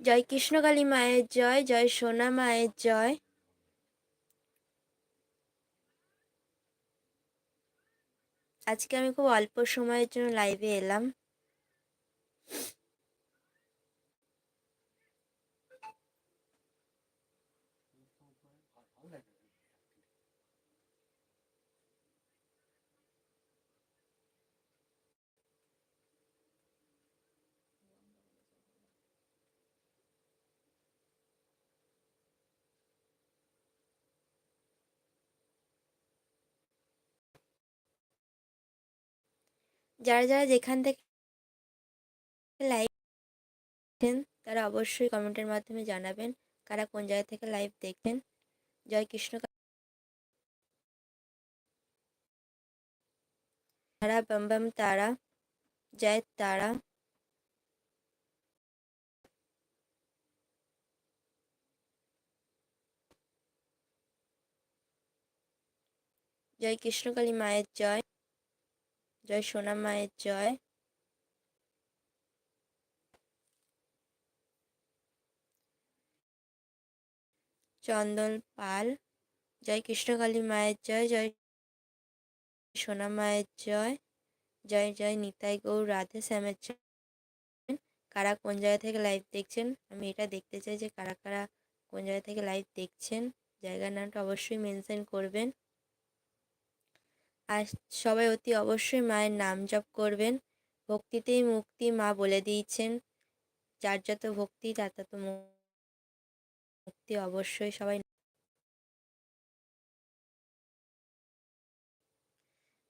জয় কৃষ্ণ কালী মায়ের জয় জয় সোনা মায়ের জয়। আজকে আমি খুব অল্প সময়ের জন্য লাইভে এলাম। যারা যারা যেখান থেকে লাইভ দেখছেন তারা অবশ্যই কমেন্টের মাধ্যমে জানাবেন কারা কোন জায়গা থেকে লাইভ দেখছেন। জয় কৃষ্ণ তারা বাম তারা, জয় তারা। জয় কৃষ্ণকালী মায়ের জয়। জয় সোনা মায়ের জয়। চন্দন পাল, জয় কৃষ্ণকালী মায়ের জয় জয় সোনা মায়ের জয় জয় জয় নিতাই গৌর, রাধে শ্যামের জয়। কারা কোন জায়গা থেকে লাইভ দেখছেন? আমি এটা দেখতে চাই যে কারা কারা কোন জায়গা থেকে লাইভ দেখছেন। জায়গার নামটা অবশ্যই মেনশন করবেন। আর সবাই অতি অবশ্যই মায়ের নাম জপ করবেন। ভক্তিতেই মুক্তি মা বলে দিয়েছেন। যার যত ভক্তি, তার তত মুক্তি অবশ্যই সবাই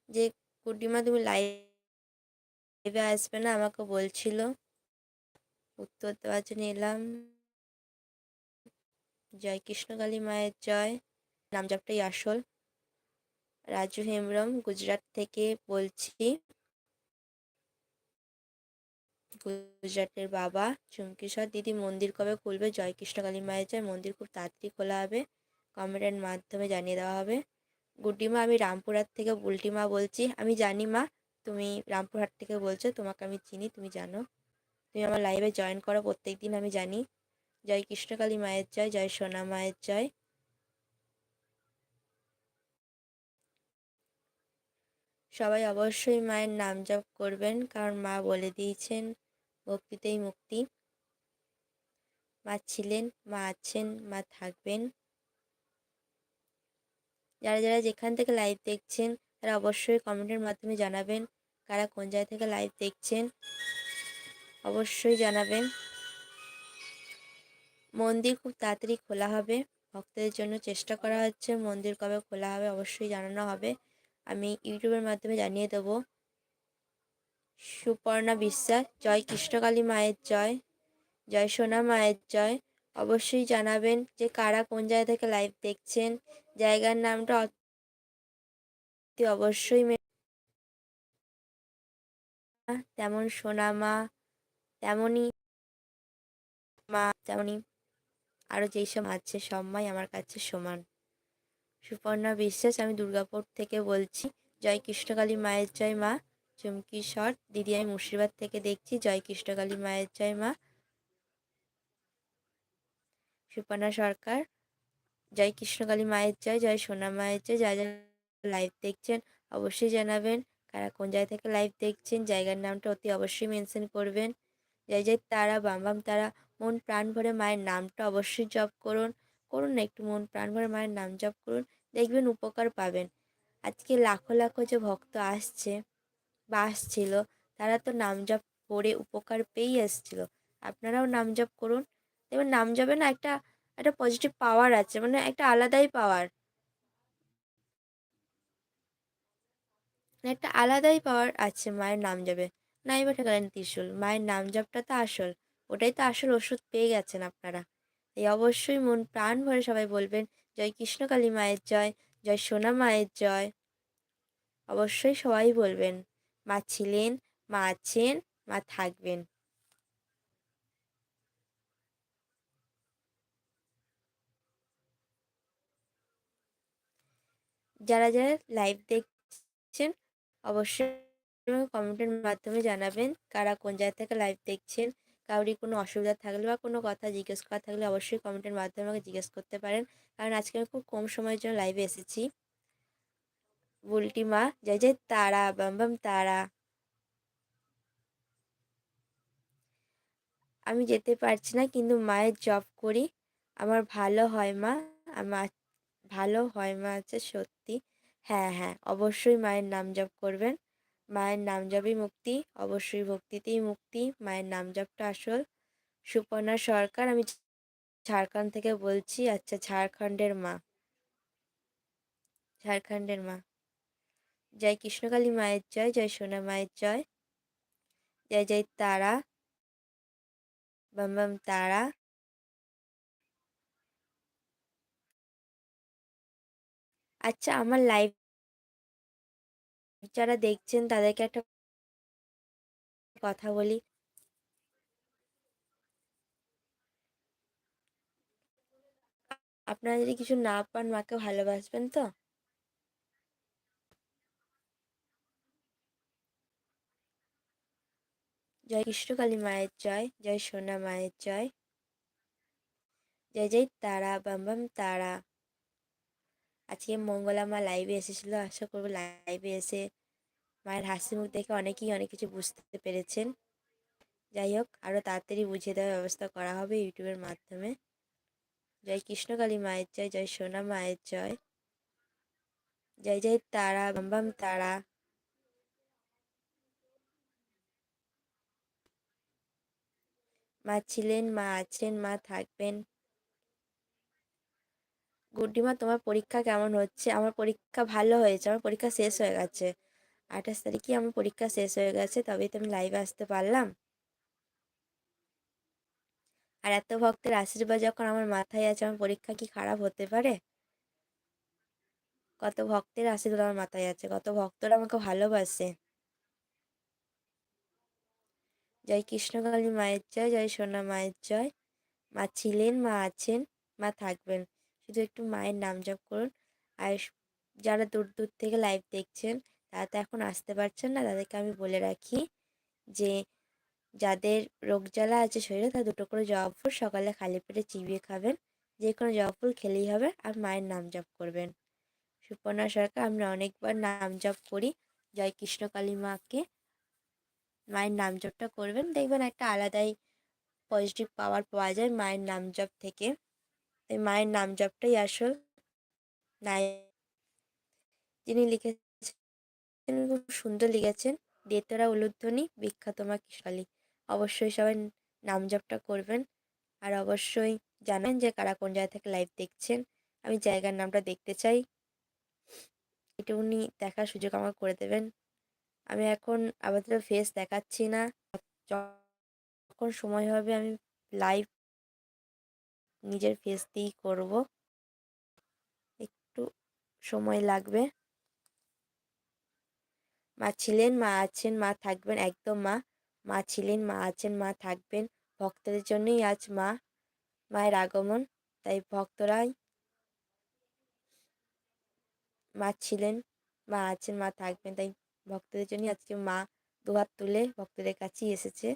যে কুটিমা তুমি লাইভে আসবে না, আমাকে বলছিল। উত্তর দেওয়ার জন্য এলাম। জয় কৃষ্ণকালী মায়ের জয়। নাম জপটাই আসল। রাজু হেমব্রম, গুজরাট থেকে বলছি। গুজরাটের বাবা চুমকিশ্বর, দিদি মন্দির কবে খুলবে? জয় কৃষ্ণকালী মায়ের জয়, মন্দির খুব তাড়াতাড়ি খোলা হবে। কমেন্টের মাধ্যমে জানিয়ে দেওয়া হবে। গুড্ডিমা, আমি রামপুরহাট থেকে বুলটিমা বলছি। আমি জানি মা, তুমি রামপুরহাট থেকে বলছো, তোমাকে আমি চিনি, তুমি জানো। তুমি আমার লাইভে জয়েন করো প্রত্যেক দিন আমি জানি। জয় কৃষ্ণকালী মায়ের জয় জয় সোনা মায়ের জয়। সবাই অবশ্যই মায়ের নাম জপ করবেন, কারণ মা বলে দিয়েছেন ভক্তিতেই মুক্তি। মা ছিলেন, মা আছেন, মা থাকবেন। যারা যারা যেখান থেকে লাইভ দেখছেন, তারা অবশ্যই কমেন্টের মাধ্যমে জানাবেন কারা কোন জায়গা থেকে লাইভ দেখছেন। অবশ্যই জানাবেন। মন্দির খুব তাড়াতাড়ি খোলা হবে, ভক্তদের জন্য চেষ্টা করা হচ্ছে, মন্দির কবে খোলা হবে অবশ্যই জানানো হবে। আমি ইউটিউবের মাধ্যমে জানিয়ে দেবো। সুপর্ণা বিশ্বাস, জয় কৃষ্ণকালী মায়ের জয় জয় সোনা মায়ের জয়। অবশ্যই জানাবেন যে কারা কোন জায়গা থেকে লাইভ দেখছেন, জায়গার নামটা অবশ্যই তেমন সোনা মা, তেমনই মা, তেমনই আরও যেই সব আছে সব মাই আমার কাছে সমান। সুপর্ণা বিশ্বাস, আমি দুর্গাপুর থেকে বলছি। জয় কৃষ্ণকালী মায়ের জয় মা, চুমকি শট। দিদি, আমি মুর্শিদাবাদ থেকে দেখছি। জয় কৃষ্ণকালী মায়ের জয় মা। সুপর্ণা সরকার, জয় কৃষ্ণকালী মায়ের জয় জয় সোনা মায়ের জয়। যা যা লাইভ দেখছেন, অবশ্যই জানাবেন। কারা কোন জায়গা থেকে লাইভ দেখছেন, জায়গার নামটা অতি অবশ্যই মেনশন করবেন। জয় জয় তারা, বাম বাম তারা। মন প্রাণ ভরে মায়ের নামটা অবশ্যই জপ করুন। করুন না, একটু মন প্রাণ ভরে মায়ের নাম জপ করুন। দেখবেন উপকার পাবেন। আজকে লাখো লাখো যে ভক্ত আসছে বা আসছিল, তারা তো নাম জপ করে উপকার পেয়েই এসছিল আপনারাও নাম জপ করুন। দেখবেন নাম জপে না একটা একটা পজিটিভ পাওয়ার আছে মানে একটা আলাদাই পাওয়ার একটা আলাদাই পাওয়ার আছে মায়ের নাম জপে নাই বা ঠেকালেন ত্রিশুল। মায়ের নাম জপটা তো আসল। ওটাই তো আসল ওষুধ পেয়ে গেছেন আপনারা। এই অবশ্যই মন, প্রাণ ভরে সবাই বলবেন জয় কৃষ্ণকালী মায়ের জয় জয় সোনা মায়ের জয়। অবশ্যই সবাই বলবেন, মা ছিলেন, মা আছেন, মা থাকবেন। যারা যারা লাইভ দেখছেন, অবশ্যই কমেন্টের মাধ্যমে জানাবেন, কারা কোন জায়গা থেকে লাইভ দেখছেন। কাউরি কোনো অসুবিধা থাকলে বা কোনো কথা জিজ্ঞেস করা থাকলে অবশ্যই কমেন্টের মাধ্যমে আমাকে জিজ্ঞেস করতে পারেন। কারণ আজকে আমি খুব কম সময়ের জন্য লাইভে এসেছি। বুলটি মা, জয় জয়, তারা, বাম বাম, তারা। আমি যেতে পারছি না, কিন্তু মায়ের জব করি। আমার ভালো হয় মা, আমার ভালো হয় মা আছে সত্যি। হ্যাঁ হ্যাঁ অবশ্যই মায়ের নাম জপ করবেন। মায়ের নাম জপই মুক্তি, অবশ্যই ভক্তিতেই মুক্তি, মায়ের নাম জপটা আসল। সুপর্ণা সরকার, আমি ঝাড়খণ্ড থেকে বলছি আচ্ছা ঝাড়খণ্ডের মা। ঝাড়খণ্ডের মা। জয় কৃষ্ণকালী মায়ের জয় জয় সোনা মায়ের জয়। জয় জয় তারা। বাম বাম তারা। আচ্ছা আমার লাইভ যারা দেখছেন তাদেরকে একটা কথা বলি। আপনারা যদি কিছু না পান, মাকে ভালোবাসবেন তো? জয় কৃষ্ণকালী মায়ের জয় জয় সোনা মায়ের জয়। জয় জয় তারা, বাম বাম তারা। আজকে মঙ্গলা মা লাইভে এসেছিল, আশা করব লাইভে এসে মায়ের হাসি মুখ দেখে অনেকেই অনেক কিছু বুঝতে পেরেছেন। যাই হোক আরও তাড়াতাড়ি বুঝিয়ে দেওয়ার ব্যবস্থা করা হবে ইউটিউবের মাধ্যমে। জয় কৃষ্ণকালী মায়ের জয় জয় সোনা মায়ের জয়। জয় জয় তারা, বাম বাম তারা। মা ছিলেন, মা আছেন, মা থাকবেন। গুড্ডিমা, তোমার পরীক্ষা কেমন হচ্ছে? আমার পরীক্ষা ভালো হয়েছে, আমার পরীক্ষা শেষ হয়ে গেছে। আঠাশ তারিখে আমার পরীক্ষা শেষ হয়ে গেছে, তবেই তো আমি লাইভে আসতে পারলাম। আর এত ভক্তের আশীর্বাদ যখন আমার মাথায় আছে, আমার পরীক্ষা কি খারাপ হতে পারে? কত ভক্তের আশীর্বাদ আমার মাথায় আছে, কত ভক্তরা আমাকে ভালোবাসে। জয় কৃষ্ণকালী মায়ের জয় জয় সোনা মায়ের জয়। মা ছিলেন, মা আছেন, মা থাকবেন। শুধু একটু মায়ের নাম জপ করুন। আর যারা দূর দূর থেকে লাইভ দেখছেন তারা তো এখন আসতে পারছেন না। তাদেরকে আমি বলে রাখি যে, যাদের রোগ জ্বালা আছে শরীরে তারা দুটো করে জবা ফুল সকালে খালি পেটে চিবিয়ে খাবেন। যে কোনো জবা ফুল খেলেই হবে আর মায়ের নাম জপ করবেন। সুপর্ণা সরকার, আমরা অনেকবার নাম জপ করি। জয় কৃষ্ণ কালী মাকে। মায়ের নাম জপটা করবেন। দেখবেন একটা আলাদাই পজিটিভ পাওয়ার পাওয়া যায় মায়ের নাম জপ থেকে। এই মায়ের নাম জপটাই আসল। নাই। যিনি লিখেছেন খুব সুন্দর লিখেছেন। দেতরা উলুধ্বনি, বিখ্যাত মা কৃষ্ণালী। অবশ্যই সবাই নাম জপটা করবেন। আর অবশ্যই জানান যে কারা কোন জায়গা থেকে লাইভ দেখছেন। আমি জায়গার নামটা দেখতে চাই। এটা উনি দেখার সুযোগ আমার করে দেবেন। আমি এখন আপাতত ফেস দেখাচ্ছি না। যখন সময় হবে আমি লাইভ নিজের ফেস দিয়েই করব। একটু সময় লাগবে। মা ছিলেন, মা আছেন, মা থাকবেন, একদম মা। মা ছিলেন, মা আছেন, মা থাকবেন। ভক্তদের জন্যই আজ মা, মায়ের আগমন। তাই ভক্তরাই মা ছিলেন, মা আছেন, মা থাকবেন। তাই ভক্তদের জন্যই আজকে মা দুহাত তুলে ভক্তদের কাছেই এসেছে।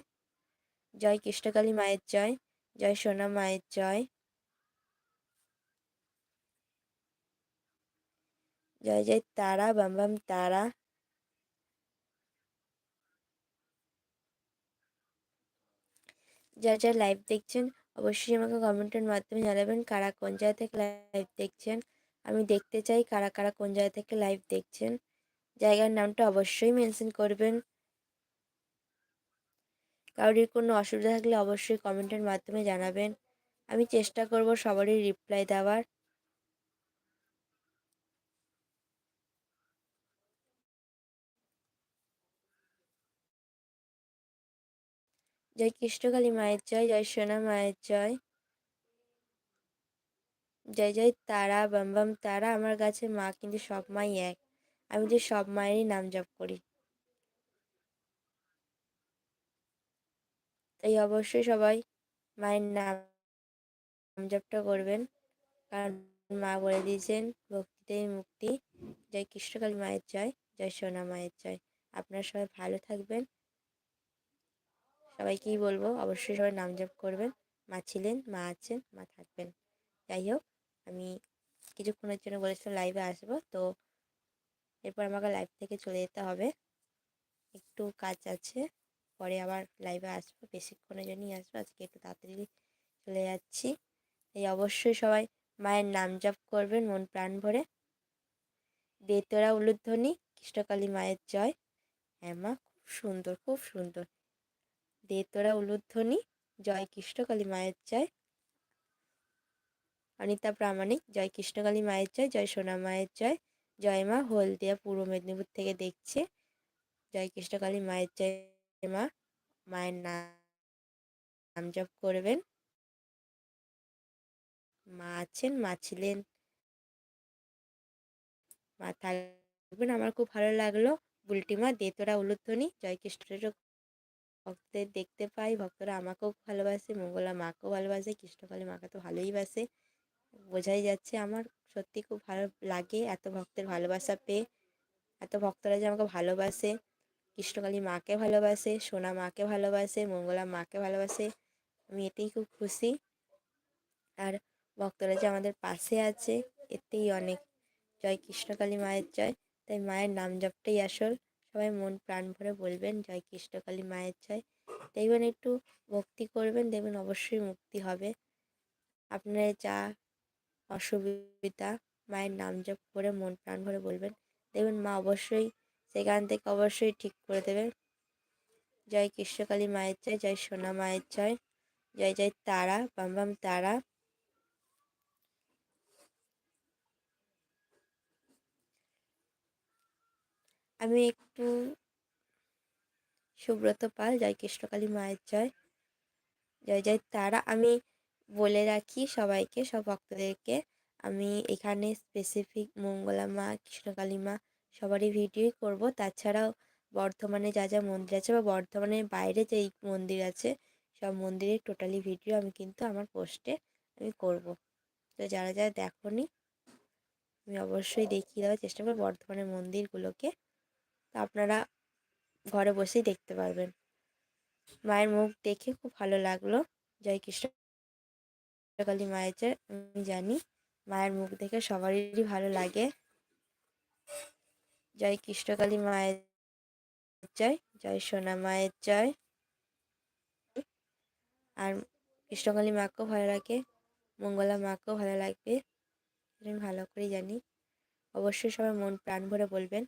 জয় কৃষ্ণকালী মায়ের জয় জয় সোনা মায়ের জয়। জয় জয় তারা, বাম বাম তারা। যা যা লাইভ দেখছেন, অবশ্যই আমাকে কমেন্টের মাধ্যমে জানাবেন, কারা কোন জায়গা থেকে লাইভ দেখছেন। আমি দেখতে চাই কারা কারা কোন জায়গা থেকে লাইভ দেখছেন। জায়গার নামটা অবশ্যই মেনশন করবেন। কারোর কোনো অসুবিধা থাকলে অবশ্যই কমেন্টের মাধ্যমে জানাবেন। আমি চেষ্টা করব সবারই রিপ্লাই দেওয়ার। জয় কৃষ্ণকালী মায়ের জয় জয় সোনা মায়ের জয়। জয় জয় তারা, বাম বাম তারা, আমার কাছে মা কিন্তু সব মাই এক। আমি যে সব মায়েরই নাম জপ করি। তাই অবশ্যই সবাই মায়ের নাম নাম জপটা করবেন। কারণ মা বলে দিয়েছেন ভক্তিতে মুক্তি। জয় কৃষ্ণকালী মায়ের জয় জয় সোনা মায়ের জয়। আপনারা সবাই ভালো থাকবেন। সবাইকেই বলব অবশ্যই সবাই নাম জপ করবেন। মা ছিলেন, মা আছেন, মা থাকবেন। যাই হোক, আমি কিছুক্ষণের জন্য বলেছিলাম লাইভে আসব, তো এরপর আমাকে লাইভ থেকে চলে যেতে হবে। একটু কাজ আছে, পরে আবার লাইভে আসব বেশিক্ষণের জন্যই আসব, আজকে একটু তাড়াতাড়ি চলে যাচ্ছি। এই অবশ্যই সবাই মায়ের নাম জপ করবেন, মন প্রাণ ভরে। বেতরা উলুধ্বনি, কৃষ্ণকালী মায়ের জয়। হ্যাঁ মা, খুব সুন্দর খুব সুন্দর। দেতরা উলুধ্বনি জয় কৃষ্ণকালী মায়ের জয়। অনিতা প্রামাণিক জয় কৃষ্ণকালী মায়ের জয় জয় সোনা মায়ের জয়। জয় মা, হলদিয়া পূর্ব মেদিনীপুর থেকে দেখছে। জয় কৃষ্ণকালী মায়ের জয় মা, মায়ের নাম জপ করবেন। মা আছেন, মা ছিলেন। মা থাকবেন। আমার খুব ভালো লাগল। বুলটিমা দেতরা উলুধ্বনি জয় কৃষ্ণের ভক্তদের দেখতে পাই। ভক্তরা আমাকেও ভালোবাসে, মঙ্গলা মাকেও ভালোবাসে, কৃষ্ণকালী মাকে তো ভালোই বাসে। বোঝাই যাচ্ছে আমার সত্যি খুব ভালো লাগে এত ভক্তের ভালোবাসা পেয়ে। এত ভক্তরা যে আমাকে ভালোবাসে, কৃষ্ণকালী মাকে ভালোবাসে, সোনা মাকে ভালোবাসে, মঙ্গলা মাকে ভালোবাসে, আমি এতেই খুব খুশি। আর ভক্তরা যে আমাদের পাশে আছে, এতেই অনেক জয় কৃষ্ণকালী মায়ের জয়। তাই মায়ের নাম জপটাই আসল। সবাই মন প্রাণ ভরে বলবেন, জয় কৃষ্ণকালী মায়ের জয়। দেখবেন একটু ভক্তি করবেন, দেখবেন অবশ্যই মুক্তি হবে। আপনার যা অসুবিধা, মায়ের নাম জপ করে মন প্রাণ ভরে বলবেন। দেখবেন মা অবশ্যই সেখান থেকে অবশ্যই ঠিক করে দেবে জয় কৃষ্ণকালী মায়ের জয় জয় সোনা মায়ের জয়। জয় জয় তারা, বাম বাম তারা। আমি একটু সুব্রত পাল, জয় কৃষ্ণকালী মায়ের জয়। জয় জয় তারা। আমি বলে রাখি সবাইকে, সব ভক্তদেরকে, আমি এখানে স্পেসিফিক মঙ্গলা মা, কৃষ্ণকালী মা সবারই ভিডিওই করব। তাছাড়াও বর্ধমানে যা যা মন্দির আছে বা বর্ধমানের বাইরে যেই মন্দির আছে, সব মন্দিরের টোটালি ভিডিও আমি কিন্তু আমার পোস্টে আমি করব। তো যারা যারা দেখনি, আমি অবশ্যই দেখিয়ে দেওয়ার চেষ্টা করব বর্ধমানের মন্দিরগুলোকে। আপনারা ঘরে বসেই দেখতে পারবেন। মায়ের মুখ দেখে খুব ভালো লাগল। জয় কৃষ্ণ। কালী মায়ের আমি জানি, মায়ের মুখ দেখে সবারই ভালো লাগে। জয় কৃষ্ণকালী মায়ের জয় জয় সোনা মায়ের জয়। আর কৃষ্ণকালী মাকেও ভালো লাগে, মঙ্গলা মাকেও ভালো লাগবে। আমি ভালো করেই জানি। অবশ্যই সবাই মন প্রাণ ভরে বলবেন।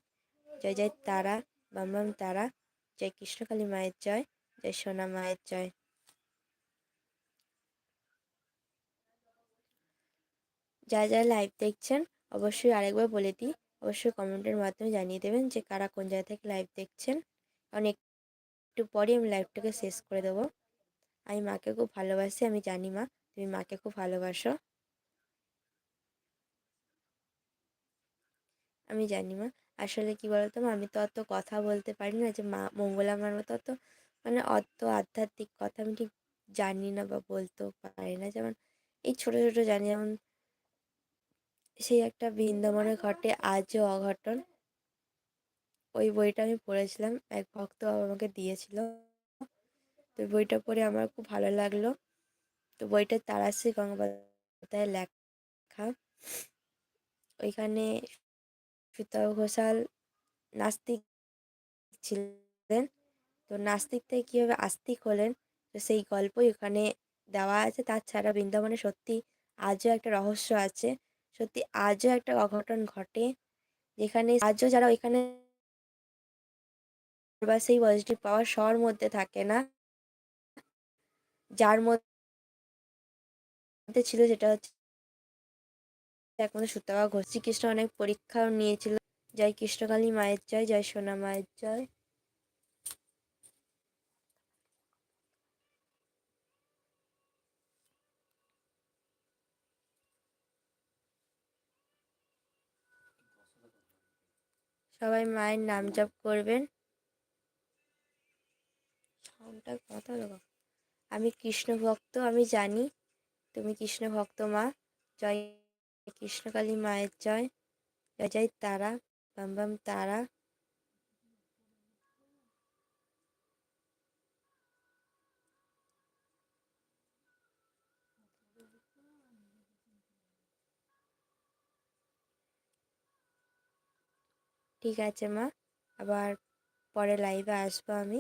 জয় জয় তারা, বাম বাম তারা, জয় কৃষ্ণকালী মায়ের জয় জয় সোনা মায়ের জয়। যারা যারা লাইভ দেখছেন, অবশ্যই আরেকবার বলে দিই, অবশ্যই কমেন্টের মাধ্যমে জানিয়ে দেবেন যে কারা কোন জায়গা থেকে লাইভ দেখছেন। কারণ একটু পরেই আমি লাইভটাকে শেষ করে দেবো। আমি মাকে খুব ভালোবাসি, আমি জানি মা, তুমি মাকে খুব ভালোবাসো। আমি জানি মা। আসলে কি বলতো? আমি তো অত কথা বলতে পারি না যে, মা মঙ্গলা মার মতো অত মানে অত আধ্যাত্মিক কথা আমি ঠিক জানি না বা বলতেও পারি না। যেমন এই ছোটো ছোটো জানি, যেমন সেই একটা বৃন্দাবনে ঘটে আজও অঘটন। ওই বইটা আমি পড়েছিলাম, এক ভক্ত আমাকে দিয়েছিল। তো বইটা পড়ে আমার খুব ভালো লাগল। তো বইটা তারাশ্রী গঙ্গোপাধ্যায় লেখা। ওইখানে সুতরাং ঘোষাল নাস্তিক ছিলেন। তো নাস্তিক থেকে কীভাবে আস্তিক হলেন? তো সেই গল্পই ওখানে দেওয়া আছে। তাছাড়া বৃন্দাবনে সত্যি আজও একটা রহস্য আছে। সত্যি আজও একটা অঘটন ঘটে। যেখানে আজও যারা ওইখানে বা সেই পজিটিভ পাওয়ার সবার মধ্যে থাকে না, যার মধ্যে ছিল সেটা হচ্ছে একমাত্র সুতপা ঘোষ শ্রীকৃষ্ণ অনেক পরীক্ষাও নিয়েছিল। জয় কৃষ্ণকালী মায়ের জয় জয় সোনা মায়ের জয়। সবাই মায়ের নাম জপ করবেন। কথা আমি কৃষ্ণ ভক্ত, আমি জানি। তুমি কৃষ্ণ ভক্ত মা, জয় কৃষ্ণকালী মায়ের জয় জয় জয় তারা, বাম বাম তারা। ঠিক আছে মা, আবার পরে লাইভে আসব আমি।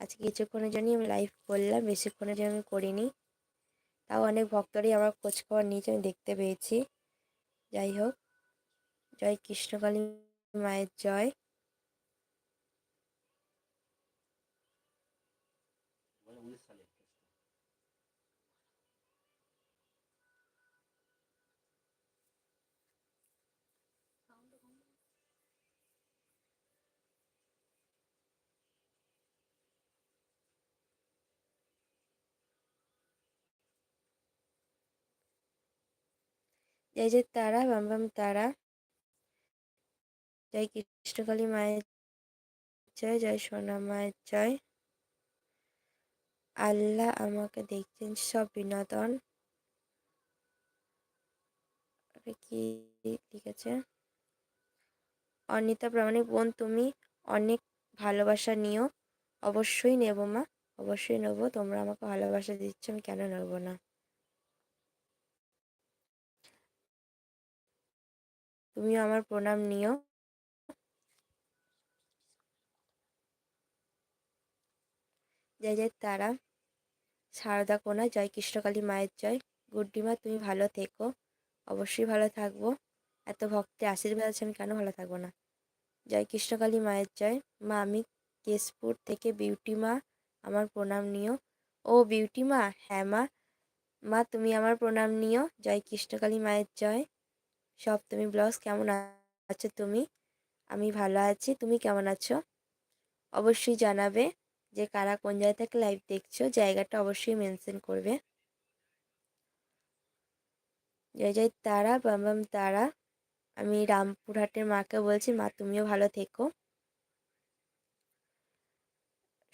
আজকে কিছুক্ষণের জন্যই আমি লাইভ করলাম, বেশিক্ষণের জন্য আমি করিনি। তাও অনেক ভক্তরাই আমার খোঁজখবর নিয়েছে, আমি দেখতে পেয়েছি। যাই হোক, জয় কৃষ্ণকালী মায়ের জয়। জয় জয় তারা, বাম বাম তারা। জয় কৃষ্ণকালী মায়ের জয় জয় সোনা মায়ের জয়। আল্লাহ আমাকে দেখছেন সব বিনোদন। কি লিখেছে? অনিতা প্রামাণিক, বোন তুমি অনেক ভালোবাসা নিও। অবশ্যই নেব মা, অবশ্যই নেব। তোমরা আমাকে ভালোবাসা দিচ্ছ, আমি কেন নেব না? তুমিও আমার প্রণাম নিও। জয় জয় তারা। সারদা কোনা, জয় কৃষ্ণকালী মায়ের জয়। গুড্ডিমা, তুমি ভালো থেকো। অবশ্যই ভালো থাকব। এত ভক্তের আশীর্বাদ আছে, আমি কেন ভালো থাকব না? জয় কৃষ্ণকালী মায়ের জয়। মা, আমি কেশপুর থেকে বিউটি মা, আমার প্রণাম নিও। ও বিউটি মা হ্যাঁ মা। মা, তুমি আমার প্রণাম নিও। জয় কৃষ্ণকালী মায়ের জয়। সপ্তমী ব্লগস কেমন আছো তুমি? আমি ভালো আছি, তুমি কেমন আছো? অবশ্যই জানাবে যে কারা কোন জায়গা থেকে লাইভ দেখছ, জায়গাটা অবশ্যই মেনশন করবে। জয় জয় তারা, বাম বাম তারা। আমি রামপুরহাটের মাকে বলছি, মা, তুমিও ভালো থেকো।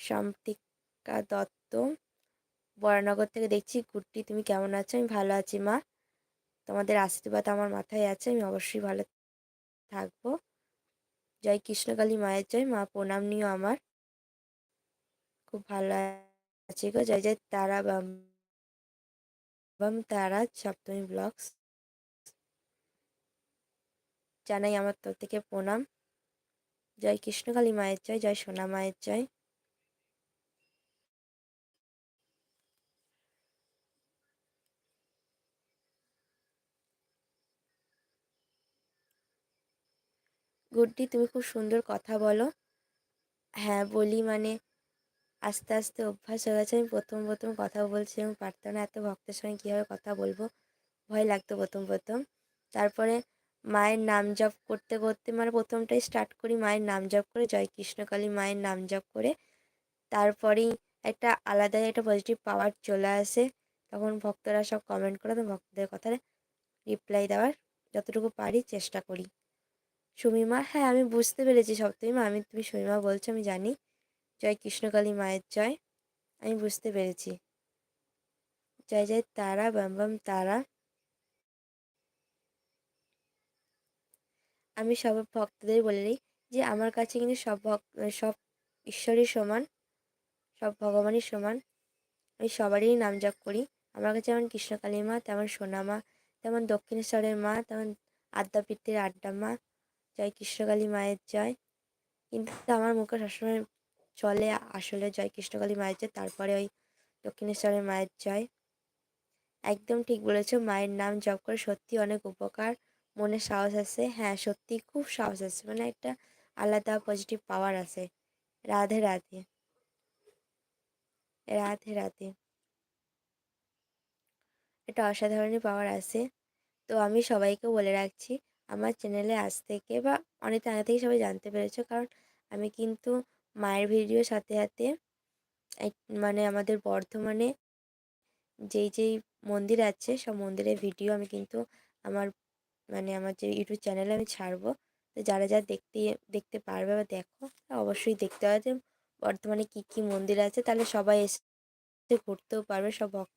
সম্পিকা দত্ত, বরানগর থেকে দেখছি, গুড্ডি, তুমি কেমন আছো? আমি ভালো আছি, মা। তোমাদের আশীর্বাদ আমার মাথায় আছে, আমি অবশ্যই ভালো থাকব। জয় কৃষ্ণকালী মায়ের জয়, মা প্রণাম নিও আমার। খুব ভালো আছে গো, জয় জয় তারা বাম বাম তারা সপ্তমী ব্লগস। জানাই আমার তোর থেকে প্রণাম। জয় কৃষ্ণকালী মায়ের জয় জয় সোনা মায়ের জয়। গুড্ডি, তুমি খুব সুন্দর কথা বলো। হ্যাঁ বলি মানে আস্তে আস্তে অভ্যাস হয়ে গেছে। আমি প্রথম প্রথম কথা বলছি এবং পারতাম না এত ভক্তের সঙ্গে কীভাবে কথা বলব। ভয় লাগতো প্রথম প্রথম। তারপরে মায়ের নাম জপ করতে করতে মানে প্রথমটাই স্টার্ট করি মায়ের নাম জপ করে, জয় কৃষ্ণকালী মায়ের নাম জপ করে। তারপরেই একটা আলাদাই একটা পজিটিভ পাওয়ার চলে আসে। তখন ভক্তরা সব কমেন্ট করে তো ভক্তদের কথা রিপ্লাই দেওয়ার যতটুকু পারি চেষ্টা করি। সুমিমা? হ্যাঁ আমি বুঝতে পেরেছি সপ্তমীমা আমি, তুমি সুমিমা বলছো, আমি জানি। জয় কৃষ্ণকালী মায়ের জয়। আমি বুঝতে পেরেছি। জয় জয় তারা, বাম বাম তারা। আমি সব ভক্তদের বলে নিই যে আমার কাছে কিন্তু সব ভক্ত সব ঈশ্বরই সমান, সব ভগবানই সমান। আমি সবারই নাম জপ করি। আমার কাছে যেমন কৃষ্ণকালী মা, তেমন সোনা মা, তেমন দক্ষিণেশ্বরের মা, তেমন আদ্যাপীঠের আড্ডা মা জয় কৃষ্ণকালী মায়ের জয়। কিন্তু আমার মুখে সবসময় চলে আসলে জয় কৃষ্ণকালী মায়ের জয়, তারপরে ওই দক্ষিণেশ্বরের মায়ের জয়। একদম ঠিক বলেছ, মায়ের নাম জপ করে সত্যি অনেক উপকার, মনে সাহস আছে। হ্যাঁ সত্যি খুব সাহস আছে মানে একটা আলাদা পজিটিভ পাওয়ার আসে রাধে রাধে। রাধে রাধে। এটা অসাধারণই পাওয়ার আছে। তো আমি সবাইকে বলে রাখছি আমার চ্যানেলে আজ থেকে বা অনেক আগে থেকে সবাই জানতে পেরেছ। কারণ আমি কিন্তু মায়ের ভিডিওর সাথে সাথে মানে আমাদের বর্ধমানে যেই যেই মন্দির আছে, সব মন্দিরের ভিডিও আমি কিন্তু আমার মানে আমার যে ইউটিউব চ্যানেলে আমি ছাড়বো। তো যারা যারা দেখতে দেখতে পারবে বা দেখো অবশ্যই দেখতে হবে যে বর্ধমানে কী কী মন্দির আছে। তাহলে সবাই এসে ঘুরতেও পারবে, সব ভক্ত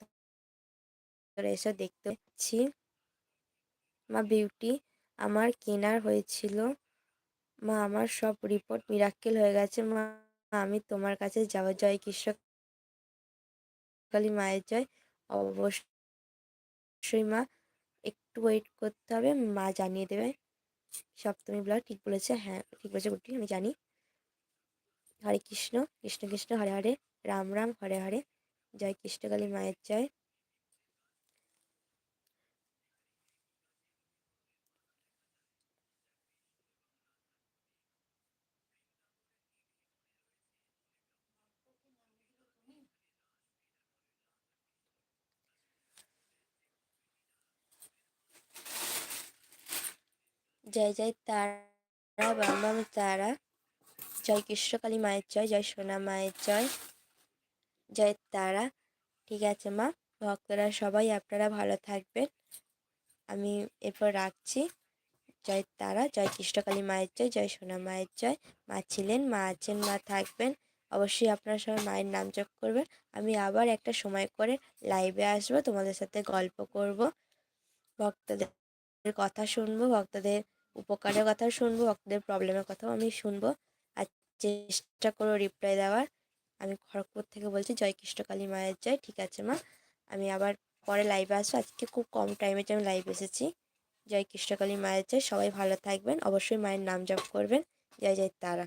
এসে দেখতে পাচ্ছি। মা বিউটি আমার কেনার হয়েছিল। মা, আমার সব রিপোর্ট মিরাক্কেল হয়ে গেছে। মা, আমি তোমার কাছে যাব। জয় কৃষ্ণ কালী মায়ের জয়। অবশ্যই মা, একটু ওয়েট করতে হবে। মা জানিয়ে দেবে। সপ্তমী ব্লগ ঠিক বলেছে? হ্যাঁ ঠিক বলেছে গুটি আমি জানি। হরে কৃষ্ণ কৃষ্ণ কৃষ্ণ, হরে হরে। রাম রাম, হরে হরে। জয় কৃষ্ণকালী মায়ের জয়। জয় জয় তারা বাম বাম তারা। জয় কৃষ্ণকালী মায়ের জয় জয় সোনা মায়ের জয় জয় তারা। ঠিক আছে মা, ভক্তরা সবাই আপনারা ভালো থাকবেন। আমি এরপর রাখছি। জয় তারা, জয় কৃষ্ণকালী মায়ের জয় জয় সোনা মায়ের জয়। মা ছিলেন, মা আছেন, মা থাকবেন। অবশ্যই আপনারা সবাই মায়ের নাম জপ করবেন। আমি আবার একটা সময় করে লাইভে আসব, তোমাদের সাথে গল্প করব। ভক্তদের কথা শুনব, ভক্তদের উপকারের কথা শুনব, ভক্তদের প্রবলেমের কথাও আমি শুনব। আর চেষ্টা করো রিপ্লাই দেওয়ার। আমি খড়গপুর থেকে বলছি, জয় কৃষ্ণকালী মায়ের জয়। ঠিক আছে মা। আমি আবার পরে লাইভে আসব। আজকে খুব কম টাইমে আমি লাইভ এসেছি। জয় কৃষ্ণকালী মায়ের জয়। সবাই ভালো থাকবেন। অবশ্যই মায়ের নাম জপ করবেন। জয় জয় তারা